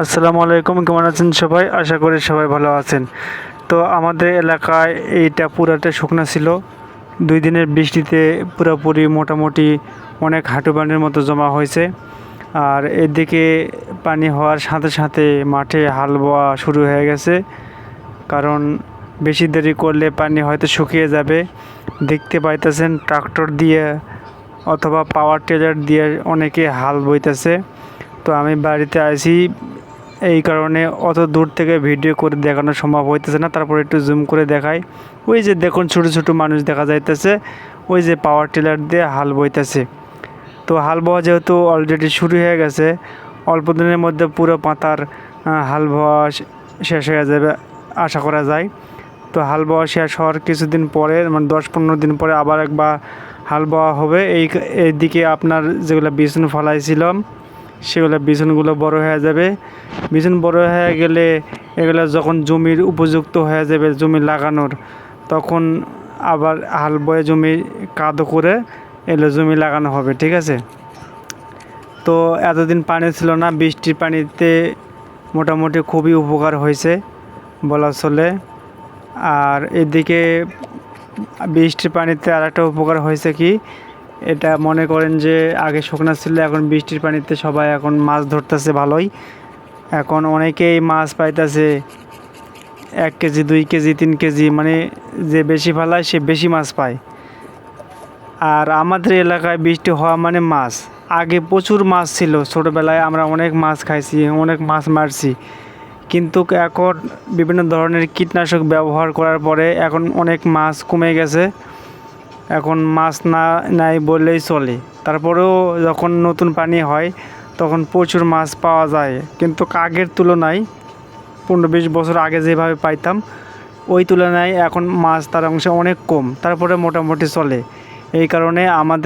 আসসালামু আলাইকুম, কেমন আছেন সবাই? আশা করি সবাই ভালো আছেন। তো আমাদের এলাকায় এইটা পুরাটা শুকনা ছিল। দুই দিনের বৃষ্টিতে পুরোপুরি মোটামুটি অনেক হাঁটু পানির মতো জমা হয়েছে। আর এদিকে পানি হওয়ার সাথে সাথে মাঠে হাল বোয়া শুরু হয়ে গেছে। কারণ বেশি দেরি করলে পানি হয়তো শুকিয়ে যাবে। দেখতে পাইতেছেন ট্রাক্টর দিয়ে অথবা পাওয়ার টিলার দিয়ে অনেকে হাল বইতেছে। তো আমি বাড়িতে আছি এই কারণে অত দূর থেকে ভিডিও করে দেখানো সম্ভব হইতেছে না। তারপর একটু জুম করে দেখাই। ওই যে দেখুন ছোটো ছোটো মানুষ দেখা যাইতেছে। ওই যে পাওয়ার টিলার দিয়ে হাল বইতেছে। তো হাল বোয়া যেহেতু অলরেডি শুরু হয়ে গেছে, অল্প দিনের মধ্যে পুরো পাতার হাল শে- শেষ হয়ে যাবে আশা করা যায়। তো হাল বোয়া শেষ হওয়ার কিছুদিন পরে মানে দশ পনেরো দিন পরে আবার একবার হাল বোয়া হবে। এই এইদিকে আপনার যেগুলো বিছুন ফলাইছিলাম সেগুলো বিছুনগুলো বড় হয়ে যাবে। বিছুন বড় হয়ে গেলে এগুলো যখন জমির উপযুক্ত হয়ে যাবে জমি লাগানোর, তখন আবার হাল বয়ে জমি কাদো করে এগুলো জমি লাগানো হবে, ঠিক আছে? তো এতদিন পানি ছিল না, বৃষ্টির পানিতে মোটামুটি খুবই উপকার হয়েছে বলা চলে। আর এদিকে বৃষ্টির পানিতে আর একটা উপকার হয়েছে কি? এটা মনে করেন যে আগে শুকনা ছিল, এখন বৃষ্টির পানিতে সবাই এখন মাছ ধরতেছে ভালোই। এখন অনেকেই মাছ পাইতেছে এক কেজি, দুই কেজি, তিন কেজি মানে যে বেশি ফালায় সে বেশি মাছ পায়। আর আমাদের এলাকায় বৃষ্টি হওয়া মানে মাছ। আগে প্রচুর মাছ ছিল, ছোটোবেলায় আমরা অনেক মাছ খাইছি, অনেক মাছ মারছি। কিন্তু এখন বিভিন্ন ধরনের কীটনাশক ব্যবহার করার পরে এখন অনেক মাছ কমে গেছে। এখন মাছ না, নাই বললেই চলে। তারপরেও যখন নতুন পানি হয়, তখন প্রচুর মাছ পাওয়া যায়। কিন্তু আগের তুলনায় পনেরো বিশ বছর আগে যেভাবে পাইতাম, ওই তুলনায় এখন মাছ তার অংশে অনেক কম। তারপরে মোটামুটি চলে। এই কারণে আমাদের